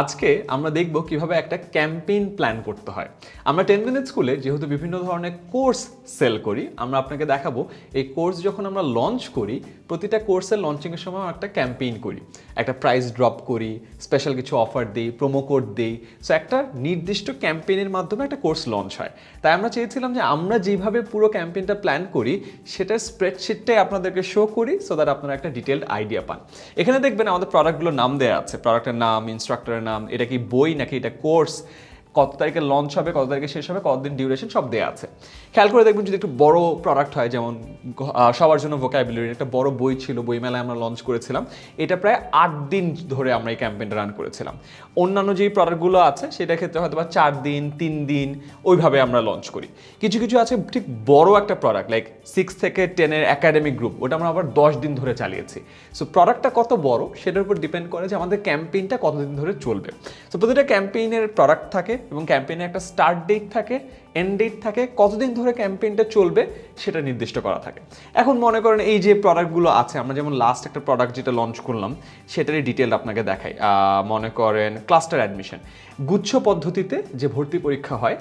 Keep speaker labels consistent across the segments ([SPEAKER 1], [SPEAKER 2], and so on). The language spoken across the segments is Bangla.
[SPEAKER 1] আজকে আমরা দেখব কীভাবে একটা ক্যাম্পেইন প্ল্যান করতে হয়। আমরা টেন মিনিট স্কুলে যেহেতু বিভিন্ন ধরনের কোর্স সেল করি, আমরা আপনাকে দেখাবো এই কোর্স যখন আমরা লঞ্চ করি, প্রতিটা কোর্সের লঞ্চিংয়ের সময় একটা ক্যাম্পেইন করি। একটা প্রাইস ড্রপ করি, স্পেশাল কিছু অফার দিই, প্রোমো কোড দিই। সো একটা নির্দিষ্ট ক্যাম্পেইনের মাধ্যমে একটা কোর্স লঞ্চ হয়। তাই আমরা চেয়েছিলাম যে আমরা যেভাবে পুরো ক্যাম্পেইনটা প্ল্যান করি, সেটার স্প্রেডশিটটাই আপনাদেরকে শো করি সো দ্যাট আপনারা একটা ডিটেলড আইডিয়া পান। এখানে দেখবেন আমাদের প্রোডাক্টগুলোর নাম দেওয়া আছে। প্রোডাক্টের নাম ইনস্ট্রাক্টরের নাম এটা কি বই নাকি এটা কোর্স? কত তারিখে লঞ্চ হবে, কত তারিখে শেষ হবে, কতদিন ডিউরেশন সব দেওয়া আছে। খেয়াল করে দেখবেন যদি একটু বড় প্রোডাক্ট হয়, যেমন সবার জন্য ভোকাবুলারি একটা বড় বই ছিল বই মেলায় আমরা লঞ্চ করেছিলাম, এটা প্রায় আট দিন ধরে আমরা এই ক্যাম্পেইনটা রান করেছিলাম। অন্যান্য যেই প্রোডাক্টগুলো আছে, সেটার ক্ষেত্রে হয়তো বা চার দিন, তিন দিন, ওইভাবে আমরা লঞ্চ করি। কিছু কিছু আছে ঠিক বড় একটা প্রোডাক্ট লাইক সিক্স থেকে টেনের একাডেমিক গ্রুপ ওটা আমরা আবার দশ দিন ধরে চালিয়েছি। সো প্রোডাক্টটা কত বড়, সেটার উপর ডিপেন্ড করে যে আমাদের ক্যাম্পেইনটা কতদিন ধরে চলবে। সো প্রতিটা ক্যাম্পেইনের প্রোডাক্ট থাকে এবং ক্যাম্পেইনে একটা স্টার্ট ডেট থাকে এন্ড ডেট থাকে, কতদিন ধরে ক্যাম্পেইনটা চলবে সেটা নির্দিষ্ট করা থাকে। এখন মনে করেন এই যে প্রোডাক্টগুলো আছে, আমরা যেমন লাস্ট একটা প্রোডাক্ট যেটা লঞ্চ করলাম, সেটারই ডিটেল আপনাকে দেখাই। মনে করেন ক্লাস্টার অ্যাডমিশন গুচ্ছ পদ্ধতিতে যে ভর্তি পরীক্ষা হয়,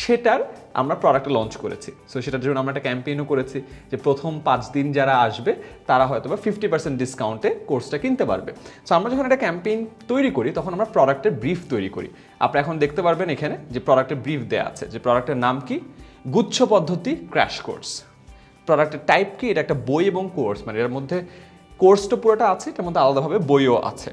[SPEAKER 1] সেটার আমরা প্রোডাক্টটা লঞ্চ করেছি। সো সেটার জন্য আমরা একটা ক্যাম্পেইনও করেছি যে প্রথম পাঁচ দিন যারা আসবে, তারা হয়তো বা ফিফটি পার্সেন্ট ডিসকাউন্টে কোর্সটা কিনতে পারবে। সো আমরা যখন একটা ক্যাম্পেইন তৈরি করি, তখন আমরা প্রোডাক্টের ব্রিফ তৈরি করি। আপনি এখন দেখতে পারবেন এখানে যে প্রোডাক্টের ব্রিফ দেওয়া আছে, যে প্রোডাক্টের নাম কি? গুচ্ছ পদ্ধতি ক্র্যাশ কোর্স প্রোডাক্টের টাইপ কি? এটা একটা বই এবং কোর্স মানে এর মধ্যে কোর্সটা পুরোটা আছে, এটার মধ্যে আলাদাভাবে বইও আছে।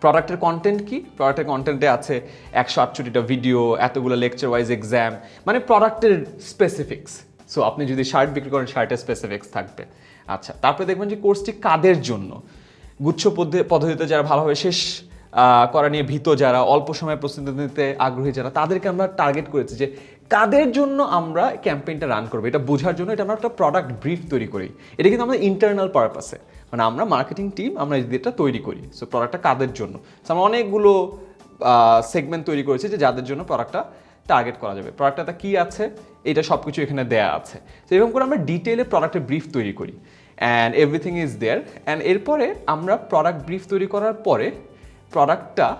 [SPEAKER 1] প্রোডাক্টের কন্টেন্ট কি? প্রোডাক্টের কন্টেন্টে আছে একশো আটষট্টিটা ভিডিও এতগুলো লেকচার ওয়াইজ এক্সাম মানে প্রোডাক্টের স্পেসিফিক্স সো আপনি যদি শার্ট বিক্রি করেন শার্টের স্পেসিফিক্স থাকবে। আচ্ছা তারপরে দেখবেন যে কোর্সটি কাদের জন্য? গুচ্ছ পদ্ধ- পদ্ধতিতে যারা ভালোভাবে শেষ করা নিয়ে ভীত, যারা অল্প সময় প্রস্তুতি নিতে আগ্রহী, যারা তাদেরকে আমরা টার্গেট করেছি যে কাদের জন্য আমরা ক্যাম্পেইনটা রান করব। এটা বোঝার জন্য এটা আমরা একটা প্রোডাক্ট ব্রিফ তৈরি করি। এটা কিন্তু আমাদের ইন্টারনাল পারপাসে মানে আমরা মার্কেটিং টিম আমরা এটা তৈরি করি। সো প্রোডাক্টটা কাদের জন্য? So, আমরা অনেকগুলো সেগমেন্ট তৈরি করেছি যে যাদের জন্য প্রোডাক্টটা টার্গেট করা যাবে। প্রোডাক্টটা কী আছে? এটা সব কিছু এখানে দেয়া আছে। তো এরকম করে আমরা ডিটেলে প্রোডাক্টের ব্রিফ তৈরি করি। And everything is there and এরপরে আমরা প্রোডাক্ট ব্রিফ তৈরি করার পরে প্রোডাক্টটা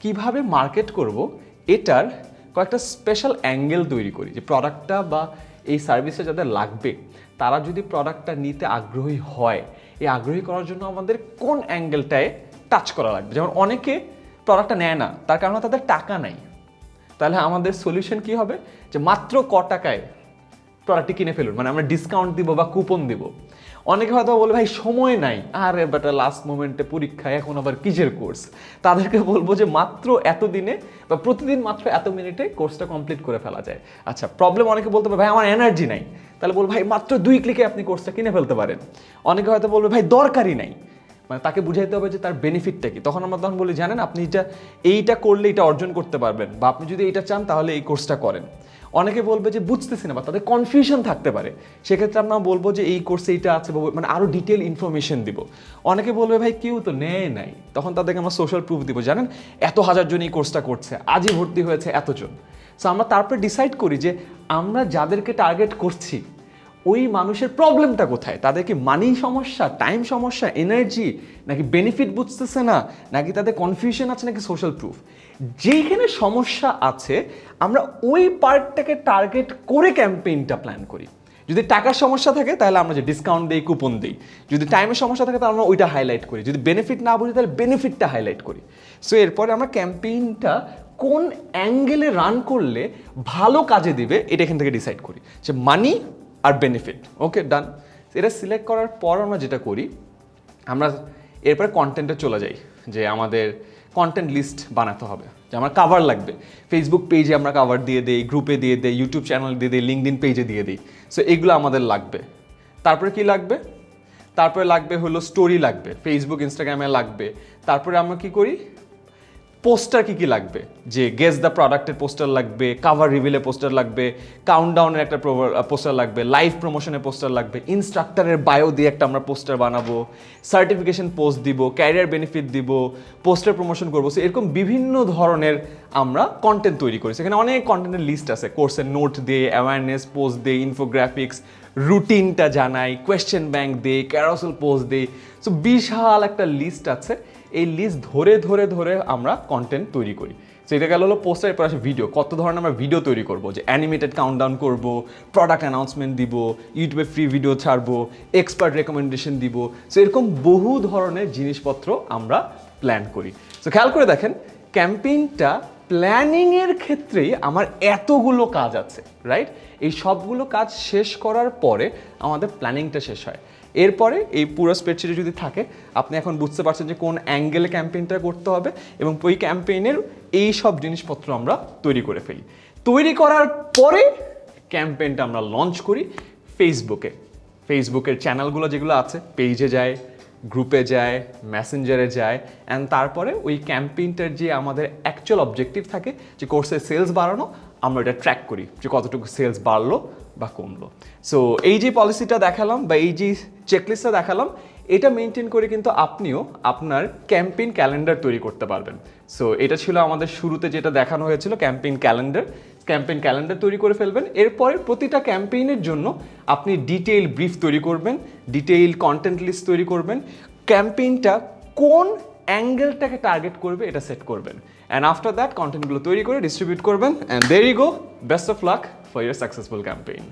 [SPEAKER 1] কীভাবে মার্কেট করব এটার কয়েকটা স্পেশাল অ্যাঙ্গেল তৈরি করি যে প্রোডাক্টটা বা এই সার্ভিসটা যাদের লাগবে, তারা যদি প্রোডাক্টটা নিতে আগ্রহী হয়, এই আগ্রহী করার জন্য আমাদের কোন অ্যাঙ্গেলটায় টাচ করা লাগবে? যেমন অনেকে প্রোডাক্টটা নেয় না, তার কারণে তাদের টাকা নাই। তাহলে আমাদের সলিউশন কি হবে? যে মাত্র ক টাকায় প্রোডাক্টটি কিনে ফেলুন মানে আমরা ডিসকাউন্ট দিব বা কুপন দিব। অনেকে হয়তো বলবে ভাই, সময় নাই। আরে বেটা লাস্ট মোমেন্টে পরীক্ষা এখন আবার কিসের কোর্স তাদেরকে বলব যে মাত্র এত দিনে বা প্রতিদিন মাত্র এত মিনিটে কোর্সটা কমপ্লিট করে ফেলা যায়। আচ্ছা প্রবলেম অনেকে বলতে পারে, ভাই, আমার এনার্জি নাই। তাহলে বলব, ভাই, মাত্র দুই ক্লিকে আপনি কোর্সটা কিনে ফেলতে পারেন। অনেকে হয়তো বলবে, ভাই, দরকারই নাই। মানে তাকে বুঝাইতে হবে যে তার বেনিফিটটা কি। তখন আমরা তখন বলি, জানেন, আপনি এটা, এইটা করলে এটা অর্জন করতে পারবেন। বা আপনি যদি এইটা চান, তাহলে এই কোর্সটা করেন। অনেকে বলবে যে বুঝতেছি না বা তাদের কনফিউশন থাকতে পারে। সেক্ষেত্রে আমরা বলব যে এই কোর্সে এইটা আছে মানে আরও ডিটেল ইনফরমেশন দিব। অনেকে বলবে, ভাই, কেউ তো নেয় নাই। তখন তাদেরকে আমরা সোশ্যাল প্রুফ দিব, জানেন, এত হাজার জন এই কোর্সটা করছে, আজই ভর্তি হয়েছে এতজন। সো আমরা তারপরে ডিসাইড করি যে আমরা যাদেরকে টার্গেট করছি ওই মানুষের প্রবলেমটা কোথায়? তাদের কি মানি সমস্যা টাইম সমস্যা এনার্জি নাকি বেনিফিট বুঝতেছে না, নাকি তাদের কনফিউশন আছে, নাকি সোশ্যাল প্রুফ যেইখানে সমস্যা আছে, আমরা ওই পার্টটাকে টার্গেট করে ক্যাম্পেইনটা প্ল্যান করি। যদি টাকার সমস্যা থাকে, তাহলে আমরা যে ডিসকাউন্ট দিই কুপন দিই। যদি টাইমের সমস্যা থাকে, তাহলে আমরা ওইটা হাইলাইট করি। যদি বেনিফিট না বুঝি, তাহলে বেনিফিটটা হাইলাইট করি। সো এরপরে আমরা ক্যাম্পেইনটা কোন অ্যাঙ্গেলে রান করলে ভালো কাজে দিবে, এটা এখান থেকে ডিসাইড করি। যে মানি আর বেনিফিট ওকে ডান এটা সিলেক্ট করার পর আমরা যেটা করি, আমরা এরপরে কন্টেন্টে চলে যাই, যে আমাদের কন্টেন্ট লিস্ট বানাতে হবে। যে আমার কাভার লাগবে। ফেসবুক পেজে আমরা কাভার দিয়ে দিই গ্রুপে দিয়ে দিই ইউটিউব চ্যানেল দিয়ে দিই লিঙ্কডিন পেজে দিয়ে দিই। সো এগুলো আমাদের লাগবে। তারপরে কি লাগবে? তারপরে লাগবে হলো স্টোরি লাগবে। ফেসবুক ইনস্টাগ্রামে লাগবে। তারপরে আমরা কি করি? পোস্টার কি কি লাগবে? যে গেস দ্য প্রোডাক্টের পোস্টার লাগবে কাভার রিভিলের পোস্টার লাগবে কাউন্টডাউনের একটা পোস্টার লাগবে লাইভ প্রমোশনের পোস্টার লাগবে ইনস্ট্রাক্টরের বায়ো দিয়ে একটা আমরা পোস্টার বানাবো সার্টিফিকেশন পোস্ট দিব ক্যারিয়ার বেনিফিট দিব পোস্টার প্রমোশন করব। সো এরকম বিভিন্ন ধরনের আমরা কন্টেন্ট তৈরি করি। সেখানে অনেক কন্টেন্টের লিস্ট আছে। কোর্সের নোট দিয়ে অ্যাওয়ারনেস পোস্ট দিয়ে ইনফোগ্রাফিক্স রুটিনটা জানাই কোয়েশ্চেন ব্যাংক দিই ক্যারোসেল পোস্ট দিই সো বিশাল একটা লিস্ট আছে। এই লিস্ট ধরে ধরে ধরে আমরা কন্টেন্ট তৈরি করি। তো এটা গেল হলো পোস্টার এরপর আসে ভিডিও কত ধরনের আমরা ভিডিও তৈরি করব? যে অ্যানিমেটেড কাউন্টডাউন করব প্রোডাক্ট অ্যানাউন্সমেন্ট দিব ইউটিউবে ফ্রি ভিডিও ছাড়বো এক্সপার্ট রেকমেন্ডেশন দিব। সো এরকম বহু ধরনের জিনিসপত্র আমরা প্ল্যান করি। সো খেয়াল করে দেখেন ক্যাম্পেইনটা প্ল্যানিংয়ের ক্ষেত্রেই আমার এতগুলো কাজ আছে রাইট এই সবগুলো কাজ শেষ করার পরে আমাদের প্ল্যানিংটা শেষ হয়। এরপরে এই পুরো স্প্রেডশিটে যদি থাকে, আপনি এখন বুঝতে পারছেন যে কোন অ্যাঙ্গেলে ক্যাম্পেইনটা করতে হবে এবং ওই ক্যাম্পেইনের এই সব জিনিসপত্র আমরা তৈরি করে ফেলি। তৈরি করার পরে ক্যাম্পেইনটা আমরা লঞ্চ করি ফেসবুকে ফেসবুকের চ্যানেলগুলো যেগুলো আছে পেজে যায় গ্রুপে যায় মেসেঞ্জারে যায় অ্যান্ড তারপরে ওই ক্যাম্পেইনটার যে আমাদের অ্যাকচুয়াল অবজেক্টিভ থাকে, যে কোর্সের সেলস বাড়ানো, আমরা এটা ট্র্যাক করি যে কতটুকু সেলস বাড়লো বা কমলো। সো এই যে পলিসিটা দেখালাম বা এই যে চেকলিস্টটা দেখালাম, এটা মেনটেন করে কিন্তু আপনিও আপনার ক্যাম্পেইন ক্যালেন্ডার তৈরি করতে পারবেন। সো এটা ছিল আমাদের শুরুতে যেটা দেখানো হয়েছিল ক্যাম্পেইন ক্যালেন্ডার ক্যাম্পেইন ক্যালেন্ডার তৈরি করে ফেলবেন। এরপরে প্রতিটা ক্যাম্পেইনের জন্য আপনি ডিটেইল ব্রিফ তৈরি করবেন ডিটেইল কন্টেন্ট লিস্ট তৈরি করবেন। ক্যাম্পেইনটা কোন অ্যাঙ্গেলটাকে টার্গেট করবে এটা সেট করবেন। অ্যান্ড আফটার দ্যাট কন্টেন্টগুলো তৈরি করে ডিস্ট্রিবিউট করবেন। And there go best of luck for your successful campaign